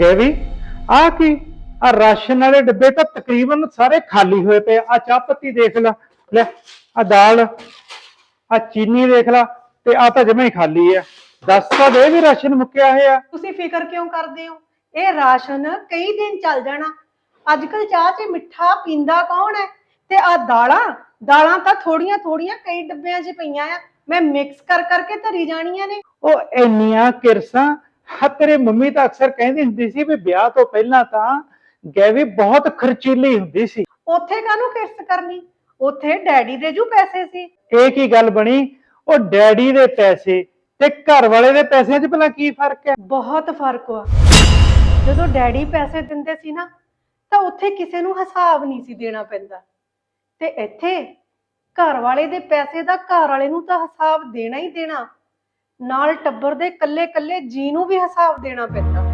ਗਏ ਵੀ? ਆ ਕੀ? ਆ ਰਾਸ਼ਨ ਵਾਲੇ ਡੱਬੇ ਤਾਂ ਤਕਰੀਬਨ ਸਾਰੇ ਖਾਲੀ ਹੋਏ ਪਏ ਆ। ਚਾਹ ਪੱਤੀ ਦੇਖ ਲੈ। ਲੈ ਆ ਦਾਲ ਆ ਚੀਨੀ ਦੇਖ ਲੈ ਤੇ ਆ ਤਾਂ ਜਮੇ ਹੀ ਖਾਲੀ ਆ। ਦੱਸ ਤਾਂ ਦੇ ਵੀ ਰਾਸ਼ਨ ਮੁੱਕਿਆ ਹੋਇਆ। ਤੁਸੀਂ ਫਿਕਰ ਕਿਉਂ ਕਰਦੇ ਹੋ? ਇਹ ਰਾਸ਼ਨ ਕਈ ਦਿਨ ਚੱਲ ਜਾਣਾ। ਅੱਜ ਕੱਲ ਚਾਹ 'ਚ ਮਿੱਠਾ ਪੀਂਦਾ ਕੌਣ ਹੈ? ਤੇ ਆ ਦਾਲਾਂ? ਦਾਲਾਂ ਤਾਂ ਥੋੜੀਆਂ ਥੋੜੀਆਂ ਕਈ ਡੱਬਿਆਂ 'ਚ ਪਈਆਂ ਆ। ਮੈਂ ਮਿਕਸ ਕਰ ਕਰਕੇ ਧਰੀ ਜਾਣੀਆਂ ਨੇ। ਉਹ ਇੰਨੀਆਂ ਕਿਰਸਾਂ ਹਾ ਤੇਰੇ ਮੰਮੀ ਤਾਂ ਅਕਸਰ ਕਹਿੰਦੀ ਹੁੰਦੀ ਸੀ ਵੀ ਵਿਆਹ ਤੋਂ ਪਹਿਲਾਂ ਤਾਂ ਗੈਵੀ ਬਹੁਤ ਖਰਚੀਲੀ ਹੁੰਦੀ ਸੀ। ਉੱਥੇ ਕਾਹਨੂੰ ਕਿਰਤ ਕਰਨੀ? ਉੱਥੇ ਡੈਡੀ ਦੇ ਜੂ ਪੈਸੇ ਸੀ। ਇਹ ਕੀ ਗੱਲ ਬਣੀ? ਉਹ ਡੈਡੀ ਦੇ ਪੈਸੇ ਤੇ ਘਰ ਵਾਲੇ ਦੇ ਪੈਸਿਆਂ 'ਚ ਭਲਾ ਕੀ ਫ਼ਰਕ ਹੈ? ਬਹੁਤ ਫ਼ਰਕ ਆ। ਜਦੋਂ ਡੈਡੀ ਪੈਸੇ ਦਿੰਦੇ ਸੀ ਨਾ ਤਾਂ ਉੱਥੇ ਕਿਸੇ ਨੂੰ ਹਿਸਾਬ ਨਹੀਂ ਸੀ ਦੇਣਾ ਪੈਂਦਾ। ਤੇ ਇੱਥੇ ਘਰ ਵਾਲੇ ਦੇ ਪੈਸੇ ਦਾ ਘਰ ਵਾਲੇ ਨੂੰ ਤਾਂ ਹਿਸਾਬ ਦੇਣਾ ਹੀ ਦੇਣਾ। ਨਾਲ ਟੱਬਰ ਦੇ ਕੱਲੇ ਕੱਲੇ ਜੀ ਨੂੰ ਵੀ ਹਿਸਾਬ ਦੇਣਾ ਪੈਂਦਾ।